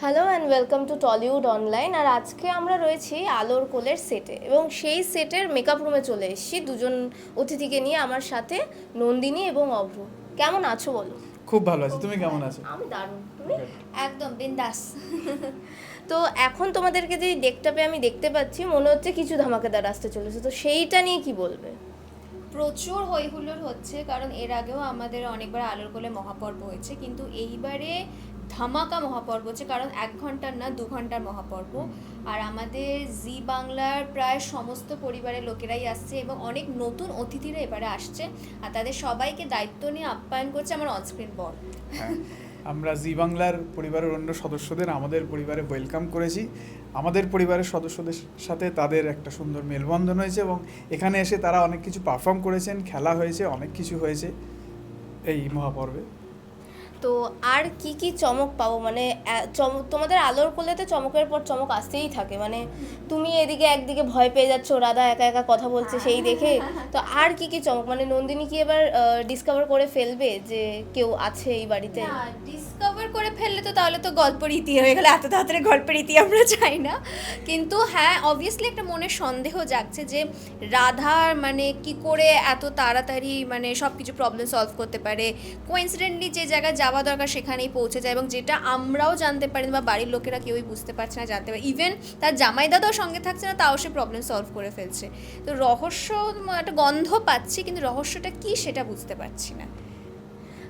Hello and welcome to Tollywood online আর আজকে আমরা রয়েছি আলোর কোলের সেটে এবং সেই সেটের মেকআপ রুমে চলে এসেছি। দুজন অতিথিকে নিয়ে আমার সাথে নন্দিনী এবং অভ্র। কেমন আছো বলো? খুব ভালো আছি। তুমি কেমন আছো? আমি দারুণ। তুমি? একদম বিন্দাস। তো এখন তোমাদেরকে যে ডেকটা পেয়ে আমি দেখতে পাচ্ছি মনে হচ্ছে কিছু ধামাকেদার আসতে চলেছে। তো সেইটা নিয়ে কি বলবে? প্রচুর হইহুল্লোড় হচ্ছে কারণ এর আগেও আমাদের অনেকবার আলোর কোলে মহাপর্ব হয়েছে। কিন্তু এইবারে ধামাকা মহাপর্ব হচ্ছে কারণ এক ঘণ্টার না দু ঘণ্টার মহাপর্ব। আর আমাদের জি বাংলার প্রায় সমস্ত পরিবারের লোকেরাই আসছে এবং অনেক নতুন অতিথিরা এবারে আসছে। আর তাদের সবাইকে দায়িত্ব নিয়ে আপ্যায়ন করছে আমার অনস্ক্রিন বর। হ্যাঁ, আমরা জি বাংলার পরিবারের অন্য সদস্যদের আমাদের পরিবারে ওয়েলকাম করেছি। আমাদের পরিবারের সদস্যদের সাথে তাদের একটা সুন্দর মেলবন্ধন হয়েছে এবং এখানে এসে তারা অনেক কিছু পারফর্ম করেছেন খেলা হয়েছে অনেক কিছু হয়েছে এই মহাপর্বে। তো আর কি কি চমক পাবো? মানে তোমাদের আলোর কোলেতে চমকের পর চমক আসতেই থাকে। মানে তুমি এদিকে একদিকে ভয় পেয়ে যাচ্ছ, রাধা একা একা কথা বলছে সেই দেখে। তো আর কি কি চমক? মানে নন্দিনী কি এবার ডিসকভার করে ফেলবে যে কেউ আছে এই বাড়িতে? ডিসকভার করে ফেললে তো তাহলে তো গল্পের ইতি হয়ে গেলে। এত তাড়াতাড়ি গল্পের ইতি আমরা চাই না। কিন্তু হ্যাঁ অবভিয়াসলি একটা মনে সন্দেহ জাগছে যে রাধার মানে কি করে এত তাড়াতাড়ি মানে সব কিছু প্রবলেম সলভ করতে পারে? কোইন্সিডেন্টলি যে জায়গায় যাওয়া দরকার সেখানেই পৌঁছে যায় এবং যেটা আমরাও জানতে পারি বা বাড়ির লোকেরা কেউই বুঝতে পারছে না, জানতে পারে। ইভেন তার জামাই দাদাও সঙ্গে থাকছে না, তাও সে প্রবলেম সলভ করে ফেলছে। তো রহস্য একটা গন্ধ পাচ্ছি, কিন্তু রহস্যটা কি সেটা বুঝতে পারছি না।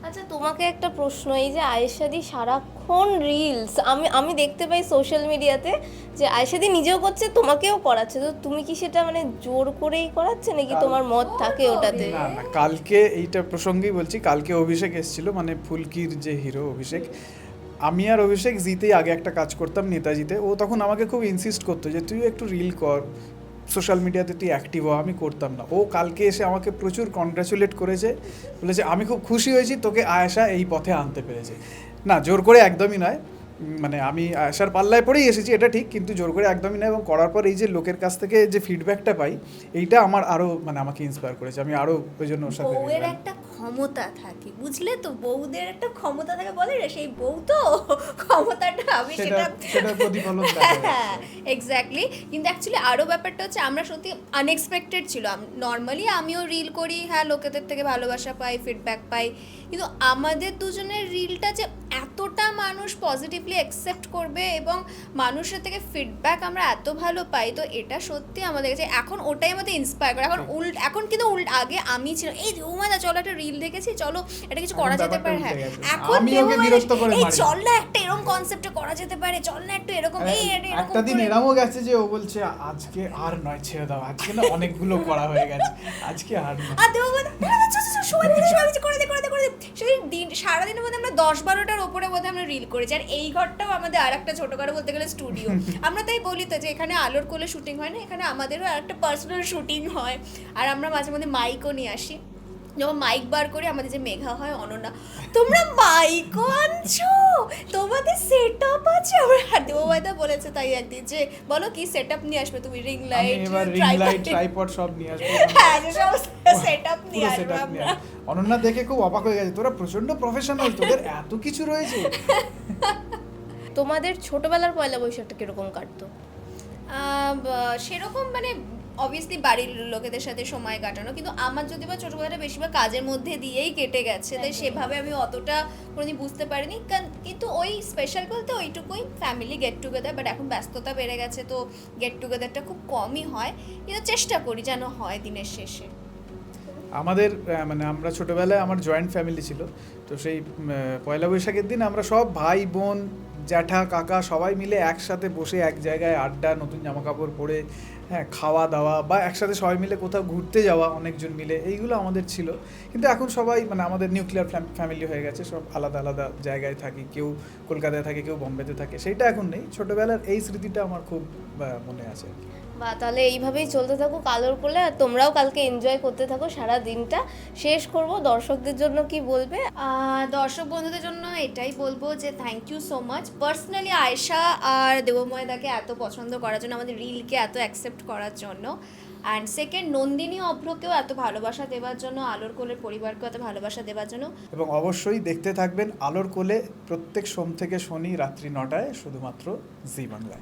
আচ্ছা তোমাকে একটা প্রশ্ন এই যে আয়েশাদি সারাক্ষণ রিলস আমি আমি দেখতে পাই সোশ্যাল মিডিয়াতে যে আয়েশাদি নিজেও করছে তোমাকেও করাচ্ছে। তো তুমি কি সেটা মানে জোর করেই করাচ্ছে নাকি তোমার মত থাকে ওটাতে? না না কালকে এইটা প্রসঙ্গেই বলছি কালকে অভিষেক এসেছিল মানে ফুলকির যে হিরো অভিষেক আমি আর অভিষেক জিতেই আগে একটা কাজ করতাম নেতাজিতে। ও তখন আমাকে খুব ইনসিস্ট করতো যে তুই একটু রিল কর সোশ্যাল মিডিয়াতে তুই অ্যাক্টিভ হ আমি করতাম না। ও কালকে এসে আমাকে প্রচুর কনগ্রাচুলেট করেছে বলেছে আমি খুব খুশি হয়েছি তোকে আয়েশা এই পথে আনতে পেরেছে। না জোর করে একদমই নয় মানে আমি আয়েশার পাল্লায় পড়েই এসেছি এটা ঠিক কিন্তু জোর করে একদমই নয় এবং করার পর এই যে লোকের কাছ থেকে যে ফিডব্যাকটা পাই এইটা আমার আরও মানে আমাকে ইন্সপায়ার করেছে আমি আরও ওই জন্য ওর সাথে একটা ক্ষমতা থাকে। বুঝলে তো? বউদের একটা ক্ষমতা থাকে বলে রে সেই বউ তো ক্ষমতাটা আমি সেটা। হ্যাঁ এক্স্যাক্টলি কিন্তু অ্যাকচুয়ালি আরও ব্যাপারটা হচ্ছে আমরা সত্যি আনএক্সপেক্টেড ছিল। নর্মালি আমিও রিল করি হ্যাঁ লোকেদের থেকে ভালোবাসা পাই ফিডব্যাক পাই। কিন্তু আমাদের দুজনের রিলটা যে এতটা মানুষ পজিটিভলি অ্যাকসেপ্ট করবে এবং মানুষের থেকে ফিডব্যাক আমরা এত ভালো পাই তো এটা সত্যি আমাদের কাছে এখন ওটাই আমাদের ইন্সপায়ার করে। এখন উল্ট এখন কিন্তু উল্ট আগে আমি ছিলাম এই উমাদা চলো একটা রিল দেখেছি চলো এটা কিছু করা যেতে পারে হ্যাঁ। এখন এই চল না একটা এরকম কনসেপ্টে করা যেতে পারে চল না একটু এরকম এই এরকম একটা দিন এরমও গেছে যে ও বলছে আজকে আর নয় ছেড়ে দাও আজকে না অনেকগুলো করা হয়ে গেছে আজকে আর নয়। আর দেবো। সেই দিন সারাদিনের মধ্যে আমরা দশ বারোটার ওপরে বোধহয় আমরা রিল করেছি আর এই ঘরটাও আমাদের আর একটা ছোটখাটো বলতে গেলে স্টুডিও আমরা তাই বলি তো যে এখানে আলোর কোলে শুটিং হয় না এখানে আমাদেরও আর একটা পার্সোনাল শুটিং হয়। আর আমরা মাঝে মধ্যে মাইকও নিয়ে আসি। যখন মাইক বার করে আমাদের যে মেঘা হয় অনন্যা তোমরা মাইকও আনছো? তোমাদের সেট আপ আছে? আমার দেববাইদা বলেছে তাই একদিন যে বলো কি সেট আপ নিয়ে আসবে তুমি? রিং লাইট লাইট ট্রাইপড সব নিয়ে আসব। হ্যাঁ সেট আপ নিয়ে আসব সেটআপ নিয়ে আমরা। অনন্যা দেখে খুব অবাক হয়ে গেছে তোরা প্রচণ্ড প্রফেশনাল তোদের এত কিছু রয়েছে? তোমাদের ছোটবেলার পয়লা বৈশাখটা কীরকম কাটতো? সেরকম মানে অবভিয়াসলি বাড়ির লোকেদের সাথে সময় কাটানো কিন্তু আমার যদি বা ছোটবেলাটা বেশিরভাগ কাজের মধ্যে দিয়েই কেটে গেছে তাই সেভাবে আমি অতটা কোনোদিন বুঝতে পারিনি। কারণ- কিন্তু ওই স্পেশাল বলতে ওইটুকুই ফ্যামিলি গেট টুগেদার বাট এখন ব্যস্ততা বেড়ে গেছে তো গেট টুগেদারটা খুব কমই হয়। কিন্তু চেষ্টা করি যেন হয় দিনের শেষে। আমাদের মানে আমরা ছোটবেলায় আমার জয়েন্ট ফ্যামিলি ছিল তো সেই পয়লা বৈশাখের দিন আমরা সব ভাই বোন জ্যাঠা, কাকা সবাই মিলে একসাথে বসে এক জায়গায় আড্ডা, নতুন জামা কাপড় পরে হ্যাঁ খাওয়া দাওয়া বা একসাথে সবাই মিলে কোথাও ঘুরতে যাওয়া, অনেকজন মিলে, এইগুলো আমাদের ছিল। কিন্তু এখন সবাই মানে আমাদের নিউক্লিয়ার ফ্যামিলি হয়ে গেছে, সব আলাদা আলাদা জায়গায় থাকি। কেউ কলকাতায় থাকে, কেউ বোম্বেতে থাকে সেটা এখন নেই। ছোটোবেলার এই স্মৃতিটা আমার খুব মনে আছে। বা তাহলে এইভাবেই চলতে থাকুক আলোর কোলে আর তোমরাও কালকে এনজয় করতে থাকো সারা দিনটা। শেষ করব দর্শকদের জন্য কি বলবে? দর্শক বন্ধুদের জন্য এটাই বলব যে thank you so much personally Ayesha আর দেবময়দাকে এত পছন্দ করার জন্য আমাদের রিলকে এত অ্যাকসেপ্ট করার জন্য। অ্যান্ড সেকেন্ড নন্দিনী অভ্রকেও এত ভালোবাসা দেওয়ার জন্য আলোর কোলের পরিবারকে এত ভালোবাসা দেওয়ার জন্য। এবং অবশ্যই দেখতে থাকবেন আলোর কোলে প্রত্যেক সোম থেকে শনি রাত্রি নটায় শুধুমাত্র জি বাংলায়।